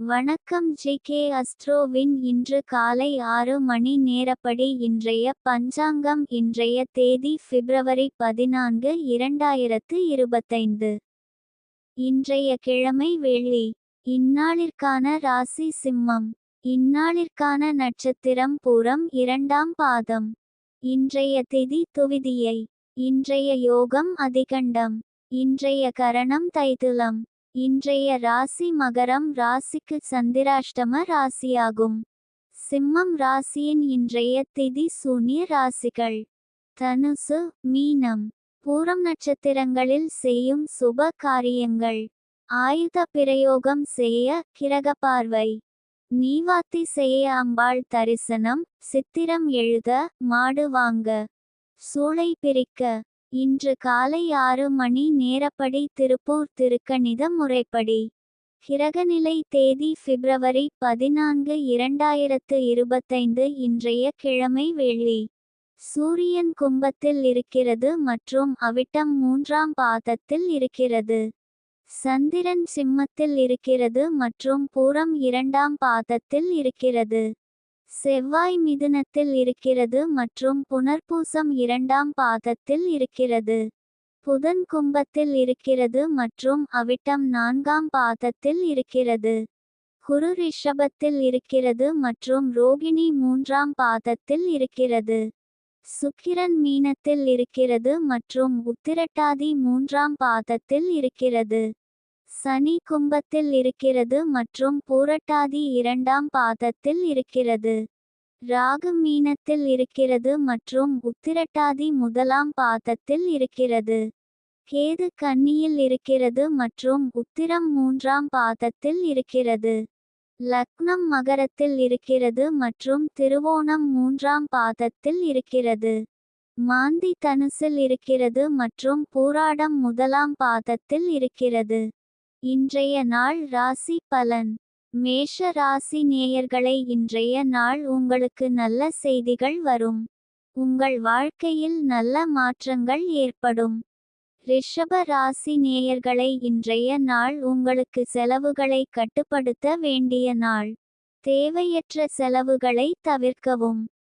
வணக்கம் G K அஸ்ட்ரோவின் இன்று காலை ஆறு மணி நேரப்படி இன்றைய பஞ்சாங்கம் இன்றைய தேதி பிப்ரவரி பதினான்கு இரண்டாயிரத்து இருபத்தைந்து. இன்றைய கிழமை வெள்ளி. இந்நாளிற்கான ராசி சிம்மம். இந்நாளிற்கான நட்சத்திரம் பூரம் இரண்டாம் பாதம். இன்றைய திதி துவிதியை. இன்றைய யோகம் அதிகண்டம். இன்றைய கரணம் தைதுலம். இன்றைய ராசி மகரம் ராசிக்கு சந்திராஷ்டம ராசியாகும். சிம்மம் ராசியின் இன்றைய திதி சூனிய ராசிகள். தனுசு மீனம். பூரம் நட்சத்திரங்களில் செய்யும் சுப காரியங்கள். ஆயுத பிரயோகம் செய்ய கிரக பார்வை. நீவாத்தி செய்ய அம்பாள் தரிசனம் சித்திரம் எழுத மாடு வாங்க. சூளை பிரிக்க. இன்று காலை ஆறு மணி நேரப்படி திருப்பூர் திருக்கணித முறைப்படி. கிரகநிலை தேதி பிப்ரவரி பதினான்கு இரண்டாயிரத்து இருபத்தைந்து இன்றைய கிழமை வெள்ளி. சூரியன் கும்பத்தில் இருக்கிறது மற்றும் அவிட்டம் மூன்றாம் பாதத்தில் இருக்கிறது. சந்திரன் சிம்மத்தில் இருக்கிறது மற்றும் பூரம் இரண்டாம் பாதத்தில் இருக்கிறது. செவ்வாய் மிதுனத்தில் இருக்கிறது மற்றும் புனர்பூசம் இரண்டாம் பாதத்தில் இருக்கிறது. புதன் கும்பத்தில் இருக்கிறது மற்றும் அவிட்டம் நான்காம் பாதத்தில் இருக்கிறது. குரு ரிஷபத்தில் இருக்கிறது மற்றும் ரோகிணி மூன்றாம் பாதத்தில் இருக்கிறது. சுக்கிரன் மீனத்தில் இருக்கிறது மற்றும் உத்திரட்டாதி மூன்றாம் பாதத்தில் இருக்கிறது. சனி கும்பத்தில் இருக்கிறது மற்றும் பூரட்டாதி இரண்டாம் பாதத்தில் இருக்கிறது. ராகு மீனத்தில் இருக்கிறது மற்றும் உத்திரட்டாதி முதலாம் பாதத்தில் இருக்கிறது. கேது கன்னியில் இருக்கிறது மற்றும் உத்திரம் மூன்றாம் பாதத்தில் இருக்கிறது. லக்னம் மகரத்தில் இருக்கிறது மற்றும் திருவோணம் மூன்றாம் பாதத்தில் இருக்கிறது. மாந்தி தனுசில் இருக்கிறது மற்றும் பூராடம் முதலாம் பாதத்தில் இருக்கிறது. இன்றைய நாள் ராசி பலன். மேஷ ராசி நேயர்களை இன்றைய நாள் உங்களுக்கு நல்ல செய்திகள் வரும். உங்கள் வாழ்க்கையில் நல்ல மாற்றங்கள் ஏற்படும். ரிஷப ராசி நேயர்களை இன்றைய நாள் உங்களுக்கு செலவுகளை கட்டுப்படுத்த வேண்டிய நாள். தேவையற்ற செலவுகளை தவிர்க்கவும்.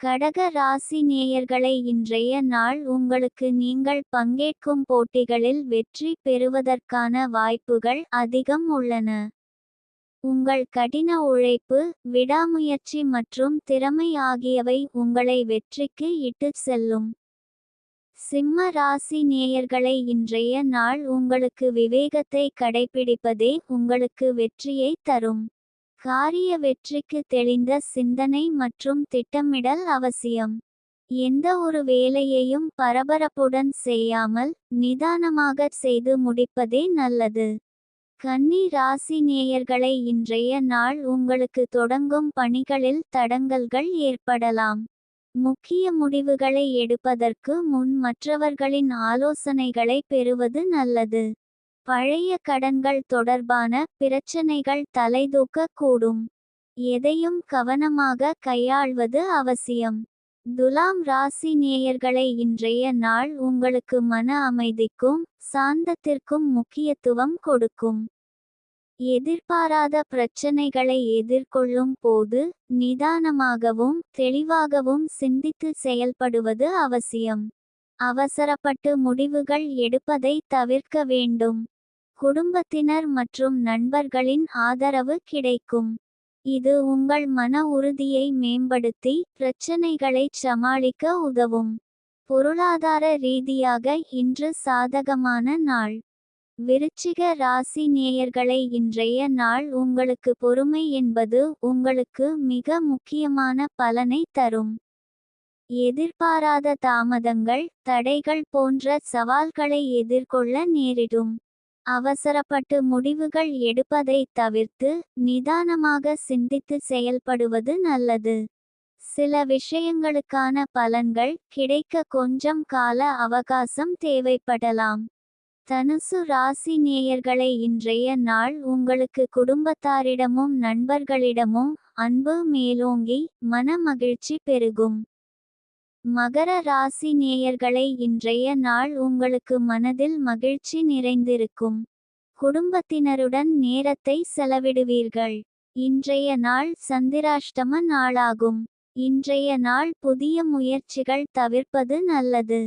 கடக ராசி நேயர்களை இன்றைய நாள் உங்களுக்கு நீங்கள் பங்கேற்கும் போட்டிகளில் வெற்றி பெறுவதற்கான வாய்ப்புகள் அதிகம் உள்ளன. உங்கள் கடின உழைப்பு விடாமுயற்சி மற்றும் திறமை ஆகியவை உங்களை வெற்றிக்கு இட்டுச் செல்லும். சிம்ம ராசி நேயர்களை இன்றைய நாள் உங்களுக்கு விவேகத்தை கடைபிடிப்பதே உங்களுக்கு வெற்றியை தரும். காரிய வெற்றிக்கு தெளிந்த சிந்தனை மற்றும் திட்டமிடல் அவசியம். எந்த ஒரு வேலையையும் பரபரப்புடன் செய்யாமல் நிதானமாக செய்து முடிப்பதே நல்லது. கன்னி ராசி நேயர்களை இன்றைய நாள் உங்களுக்கு தொடங்கும் பணிகளில் தடங்கல்கள் ஏற்படலாம். முக்கிய முடிவுகளை எடுப்பதற்கு முன் மற்றவர்களின் ஆலோசனைகளை பெறுவது நல்லது. பழைய கடன்கள் தொடர்பான பிரச்சனைகள் தலைதூக்க கூடும் எதையும் கவனமாக கையாள்வது அவசியம். துலாம் ராசி நேயர்களை இன்றைய நாள் உங்களுக்கு மன அமைதிக்கும் சாந்தத்திற்கும் முக்கியத்துவம் கொடுக்கும். எதிர்பாராத பிரச்சனைகளை எதிர்கொள்ளும் போது நிதானமாகவும் தெளிவாகவும் சிந்தித்து செயல்படுவது அவசியம். அவசரப்பட்டு முடிவுகள் எடுப்பதை தவிர்க்க வேண்டும். குடும்பத்தினர் மற்றும் நண்பர்களின் ஆதரவு கிடைக்கும். இது உங்கள் மன உறுதியை மேம்படுத்தி பிரச்சனைகளை சமாளிக்க உதவும். பொருளாதார ரீதியாக இன்று சாதகமான நாள். விருச்சிக ராசி நேயர்களை இன்றைய நாள் உங்களுக்கு பொறுமை என்பது உங்களுக்கு மிக முக்கியமான பலனை தரும். எதிர்பாராத தாமதங்கள் தடைகள் போன்ற சவால்களை எதிர்கொள்ள நேரிடும். அவசரப்பட்டு முடிவுகள் எடுப்பதை தவிர்த்து நிதானமாக சிந்தித்து செயல்படுவது நல்லது. சில விஷயங்களுக்கான பலன்கள் கிடைக்க கொஞ்சம் கால அவகாசம் தேவைப்படலாம். தனுசு ராசி நேயர்களை இன்றைய நாள் உங்களுக்கு குடும்பத்தாரிடமும் நண்பர்களிடமும் அன்பு மேலோங்கி மன மகிழ்ச்சி பெருகும். மகர ராசி நேயர்களை இன்றைய நாள் உங்களுக்கு மனதில் மகிழ்ச்சி நிறைந்திருக்கும். குடும்பத்தினருடன் நேரத்தை செலவிடுவீர்கள். இன்றைய நாள் சந்திராஷ்டம நாளாகும். இன்றைய நாள் புதிய முயற்சிகள் தவிர்ப்பது நல்லது.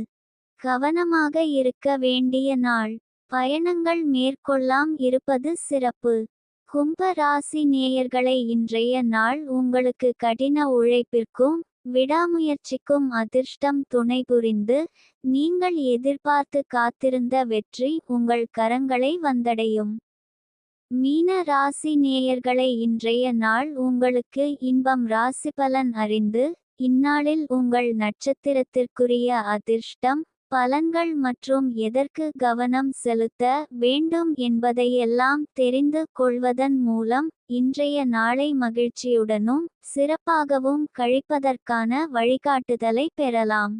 கவனமாக இருக்க வேண்டிய நாள். பயணங்கள் மேற்கொள்ளாம் இருப்பது சிறப்பு. கும்ப ராசி நேயர்களை இன்றைய நாள் உங்களுக்கு கடின உழைப்பிற்கும் விடாமுயற்சிக்கும் அதிர்ஷ்டம் துணை புரிந்து நீங்கள் எதிர்பார்த்து காத்திருந்த வெற்றி உங்கள் கரங்களை வந்தடையும். மீன ராசி நேயர்களை இன்றைய நாள் உங்களுக்கு இன்பம் ராசிபலன் அறிந்து இந்நாளில் உங்கள் நட்சத்திரத்திற்குரிய அதிர்ஷ்டம் பலன்கள் மற்றும் எதற்கு கவனம் செலுத்த வேண்டும் என்பதையெல்லாம் தெரிந்து கொள்வதன் மூலம் இன்றைய நாளை மகிழ்ச்சியுடனும் சிறப்பாகவும் கழிப்பதற்கான வழிகாட்டுதலை பெறலாம்.